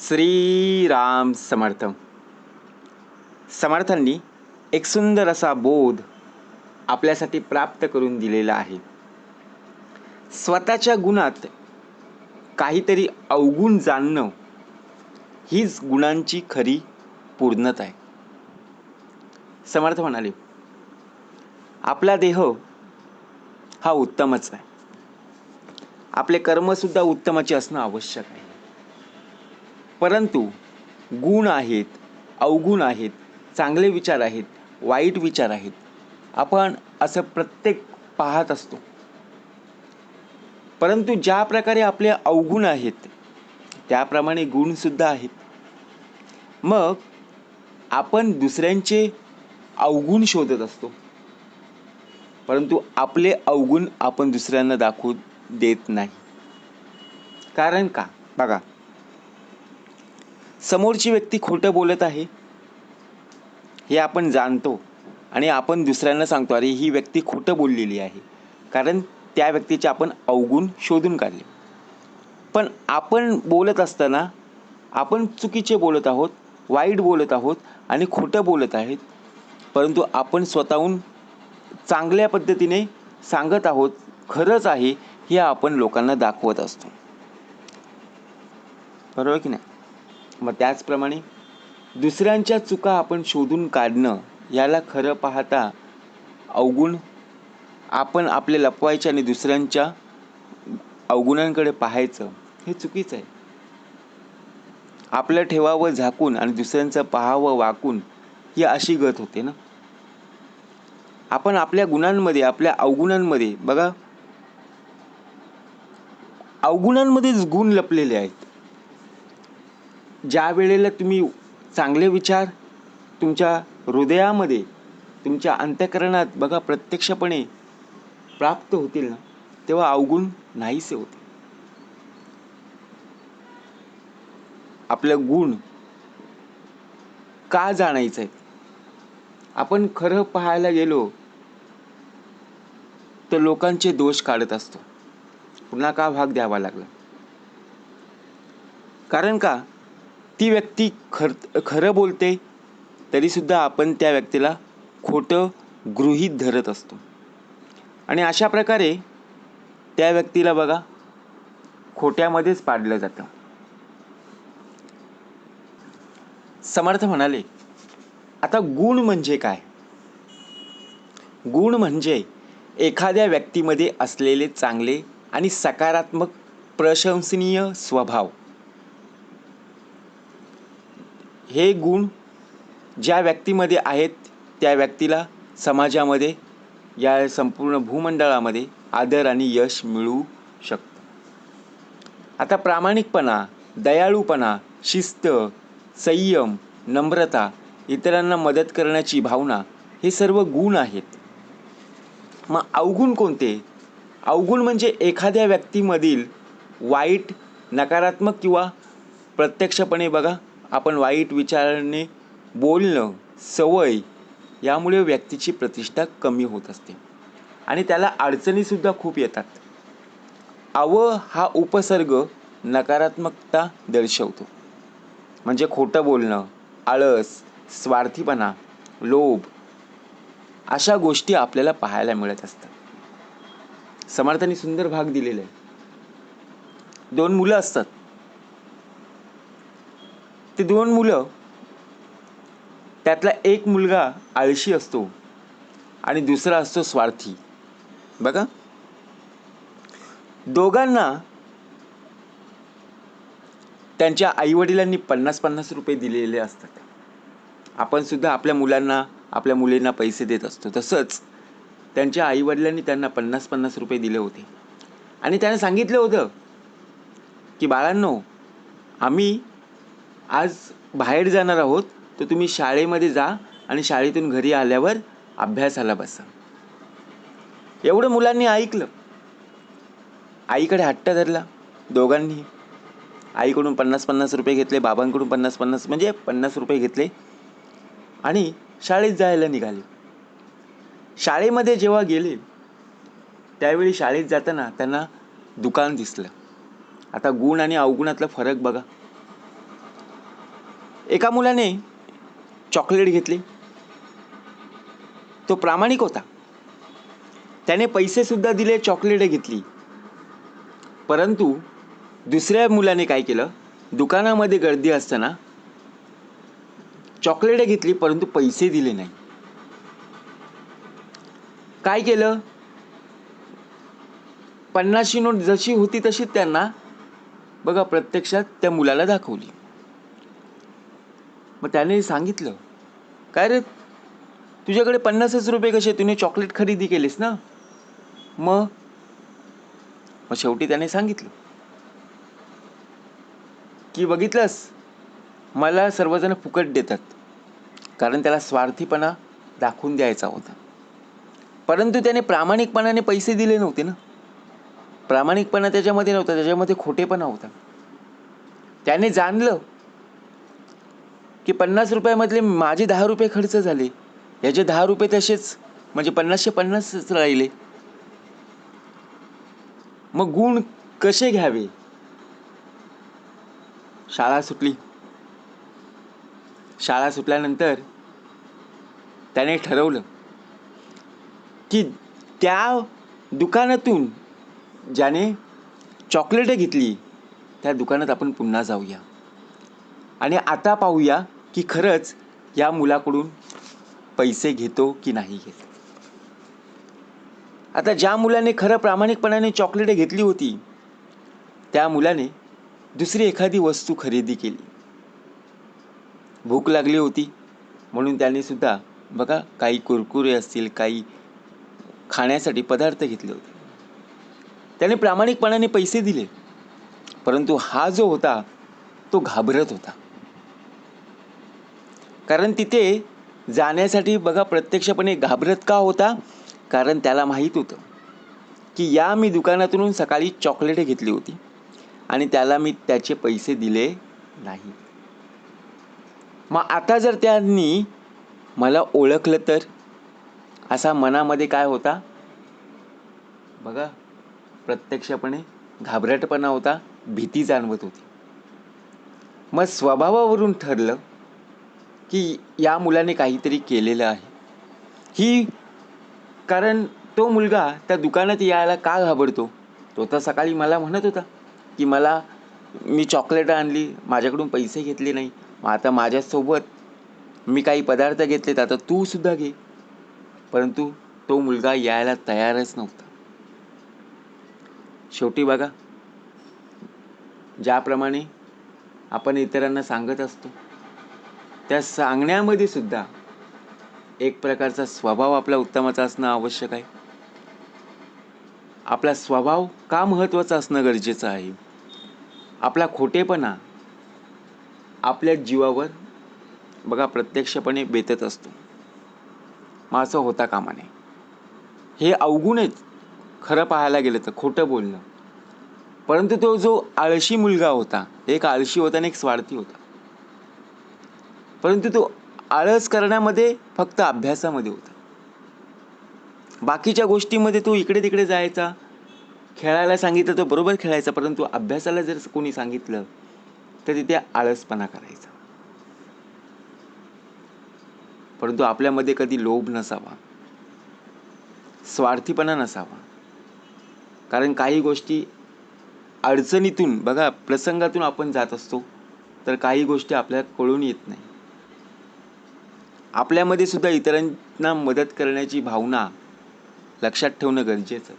श्रीराम समर्थ. समर्थांनी एक सुंदर असा बोध आपल्यासाठी प्राप्त करून दिलेला आहे. स्वतःच्या गुणात काहीतरी अवगुण जाणणं हीच गुणांची खरी पूर्णता आहे. समर्थ म्हणाले आपला देह हा उत्तमच आहे. आपले कर्मसुद्धा उत्तमाचे असणं आवश्यक आहे. परंतु गुण आहेत अवगुण आहेत चांगले विचार आहेत वाईट विचार आहेत. आपण असं प्रत्येक पाहत असतो. परंतु ज्या प्रकारे आपले अवगुण आहेत त्याप्रमाणे गुणसुद्धा आहेत. मग आपण दुसऱ्यांचे अवगुण शोधत असतो. परंतु आपले अवगुण आपण दुसऱ्यांना दाखवू देत नाही. कारण का? बघा. समोरची व्यक्ती खोटं बोलत आहे हे आपण जाणतो आणि आपण दुसऱ्यांना सांगतो अरे ही व्यक्ती खोटं बोललेली आहे. कारण त्या व्यक्तीचे आपण अवगुण शोधून काढले. पण आपण बोलत असताना आपण चुकीचे बोलत आहोत वाईट बोलत आहोत आणि खोटं बोलत आहेत परंतु आपण स्वतःहून चांगल्या पद्धतीने सांगत आहोत खरंच आहे हे आपण लोकांना दाखवत असतो. बरोबर की नाही? मग त्याचप्रमाणे दुसऱ्यांच्या चुका आपण शोधून काढणं याला खरं पाहता अवगुण आपण आपले लपवायचे आणि दुसऱ्यांच्या अवगुणांकडे पाहायचं हे चुकीचं आहे. आपलं ठेवावं झाकून आणि दुसऱ्यांचं पाहावं वाकून ही अशी गत होते ना. आपण आपल्या गुणांमध्ये आपल्या अवगुणांमध्ये बघा अवगुणांमध्येच गुण लपलेले आहेत. ज्या वेळेला तुम्ही चांगले विचार तुमच्या हृदयामध्ये तुमच्या अंत्यकरणात बघा प्रत्यक्षपणे प्राप्त होतील ना तेव्हा अवगुण नाहीसे होते. आपलं गुण का जाणायचं आहे आपण खरं पाहायला गेलो तर लोकांचे दोष काढत असतो. पुन्हा का भाग द्यावा लागला? कारण का? ती व्यक्ती खर खरं बोलते तरीसुद्धा आपण त्या व्यक्तीला खोटं गृहीत धरत असतो. आणि अशा प्रकारे त्या व्यक्तीला बघा खोट्यामध्येच पाडलं जातं. समर्थ म्हणाले आता गुण म्हणजे काय? गुण म्हणजे एखाद्या व्यक्तीमध्ये असलेले चांगले आणि सकारात्मक प्रशंसनीय स्वभाव. हे गुण ज्या व्यक्तीमध्ये आहेत त्या व्यक्तीला समाजामध्ये या संपूर्ण भूमंडळामध्ये आदर आणि यश मिळू शकतं. आता प्रामाणिकपणा दयाळूपणा शिस्त संयम नम्रता इतरांना मदत करण्याची भावना हे सर्व गुण आहेत. मग अवगुण कोणते? अवगुण म्हणजे एखाद्या व्यक्तीमधील वाईट नकारात्मक किंवा प्रत्यक्षपणे बघा आपण वाईट विचाराने बोलणं सवय यामुळे व्यक्तीची प्रतिष्ठा कमी होत असते. आणि त्याला अडचणीसुद्धा खूप येतात. अव हा उपसर्ग नकारात्मकता दर्शवतो. म्हणजे खोटं बोलणं आळस स्वार्थीपणा लोभ अशा गोष्टी आपल्याला पाहायला मिळत असतात. समर्थाने सुंदर भाग दिलेला आहे. दोन मुलं असतात. ते दोन मुलं त्यातला एक मुलगा आळशी असतो आणि दुसरा असतो स्वार्थी. बघा. दोघांना त्यांच्या आईवडिलांनी पन्नास पन्नास रुपये दिलेले असतात. आपण सुद्धा आपल्या मुलांना आपल्या मुलींना पैसे देत असतो. तसंच त्यांच्या आईवडिलांनी त्यांना पन्नास पन्नास रुपये दिले होते. आणि त्याने सांगितलं होतं की बाळांनो आम्ही आज बाहेर जाणार आहोत तर तुम्ही शाळेमध्ये जा आणि शाळेतून घरी आल्यावर अभ्यासाला बसा. एवढं मुलांनी ऐकलं. आईकडे हट्ट धरला दोघांनी. आईकडून पन्नास पन्नास रुपये घेतले बाबांकडून पन्नास पन्नास म्हणजे पन्नास रुपये घेतले. आणि शाळेत जायला निघाले. शाळेमध्ये जेव्हा गेले त्यावेळी शाळेत जाताना त्यांना दुकान दिसलं. आता गुण आणि अवगुणातला फरक बघा. एका मुलाने चॉकलेट घेतले. तो प्रामाणिक होता. त्याने पैसेसुद्धा दिले चॉकलेट घेतली. परंतु दुसऱ्या मुलाने काय केलं? दुकानामध्ये गर्दी असताना चॉकलेट घेतली परंतु पैसे दिले नाही. काय केलं? पन्नासची नोट जशी होती तशी त्यांना बघा प्रत्यक्षात त्या मुलाला दाखवली. मग त्याने सांगितलं काय रे तुझ्याकडे पन्नासच रुपये कसे? तुने चॉकलेट खरेदी केलीस ना? मग मग शेवटी त्याने सांगितलं की बघितलंस मला सर्वजण फुकट देतात कारण त्याला स्वार्थीपणा दाखवून द्यायचा होता. परंतु त्याने प्रामाणिकपणाने पैसे दिले नव्हते ना. प्रामाणिकपणा त्याच्यामध्ये नव्हता त्याच्यामध्ये खोटेपणा होता. त्याने जाणलं की पन्नास रुपयामधले माझे दहा रुपये खर्च झाले. याचे दहा रुपये तसेच म्हणजे पन्नासशे पन्नासच राहिले. मग गुण कसे घ्यावे? शाळा सुटली. शाळा सुटल्यानंतर त्याने ठरवलं की त्या दुकानातून ज्याने चॉकलेटं घेतली त्या दुकानात आपण पुन्हा जाऊया. आणि आता पाहूया की खरंच या मुलाकडून पैसे घेतो की नाही घेतो? आता ज्या मुलाने खरं प्रामाणिकपणाने चॉकलेटं घेतली होती त्या मुलाने दुसरी एखादी वस्तू खरेदी केली. भूक लागली होती म्हणून त्याने सुद्धा बघा काही कुरकुरे असतील काही खाण्यासाठी पदार्थ घेतले होते. त्याने प्रामाणिकपणाने पैसे दिले परंतु हा जो होता तो घाबरत होता. कारण तिथे जाण्यासाठी बघा प्रत्यक्षपणे घाबरत का होता? कारण त्याला माहीत होतं की या मी दुकानातून सकाळी चॉकलेटे घेतली होती आणि त्याला मी त्याचे पैसे दिले नाही. मग आता जर त्यांनी मला ओळखलं तर? असा मनामध्ये काय होता? बघा प्रत्यक्षपणे घाबरटपणा होता भीती जाणवत होती. मग स्वभावावरून ठरलं की या मुलाने काहीतरी केलेलं आहे. ही कारण तो मुलगा त्या दुकानात यायला का घाबरतो? तो तर सकाळी मला म्हणत होता की मला मी चॉकलेट आणली माझ्याकडून पैसे घेतले नाही. मग आता माझ्यासोबत मी काही पदार्थ घेतलेत आता तू सुद्धा घे. परंतु तो मुलगा यायला तयारच नव्हता. शेवटी बघा ज्याप्रमाणे आपण इतरांना सांगत असतो त्या सांगण्यामध्ये सुद्धा एक प्रकारचा स्वभाव आपला उत्तमाचा असणं आवश्यक आहे. आपला स्वभाव का महत्त्वाचा असणं गरजेचं आहे? आपला खोटेपणा आपल्या जीवावर बघा प्रत्यक्षपणे बेतत असतो. मग असं होता कामा नये. हे अवगुणच खरं पाहायला गेलं तर खोटं बोलणं. परंतु तो जो आळशी मुलगा होता एक आळशी होता आणि एक स्वार्थी होता. परंतु तो आळस करण्यामध्ये फक्त अभ्यासामध्ये होता. बाकीच्या गोष्टीमध्ये तो इकडे तिकडे जायचा. खेळायला सांगितलं तो बरोबर खेळायचा परंतु अभ्यासाला जर कोणी सांगितलं तर तिथे आळसपणा करायचा. परंतु आपल्यामध्ये कधी लोभ नसावा स्वार्थीपणा नसावा. कारण काही गोष्टी अडचणीतून बघा प्रसंगातून आपण जात असतो तर काही गोष्टी आपल्याला कळून येत नाही. आपल्यामध्ये सुद्धा इतरांना मदत करण्याची भावना लक्षात ठेवणं गरजेचं.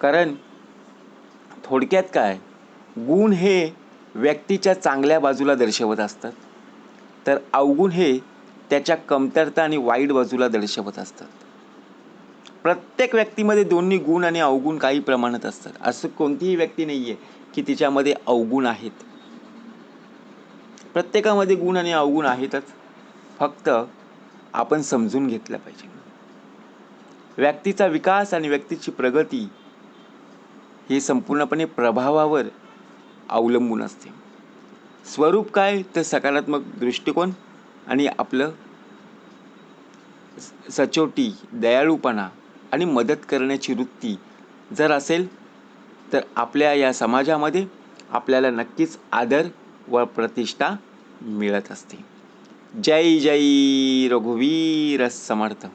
कारण थोडक्यात काय? गुण हे व्यक्तीच्या चांगल्या बाजूला दर्शवत असतात. तर अवगुण हे त्याच्या कमतरता आणि वाईट बाजूला दर्शवत असतात. प्रत्येक व्यक्तीमध्ये दोन्ही गुण आणि अवगुण काही प्रमाणात असतात. असं कोणतीही व्यक्ती नाही आहे की तिच्यामध्ये अवगुण आहेत. प्रत्येकामध्ये गुण आणि अवगुण आहेतच. फक्त आपण समजून घेतलं पाहिजे. व्यक्तीचा विकास आणि व्यक्तीची प्रगती हे संपूर्णपणे प्रभावावर अवलंबून असते. स्वरूप काय तर सकारात्मक दृष्टिकोन आणि आपलं सचोटी दयाळूपणा आणि मदत करण्याची वृत्ती जर असेल तर आपल्या या समाजामध्ये आपल्याला नक्कीच आदर व प्रतिष्ठा मिळत असते. जय जय रघुवीर समर्थ.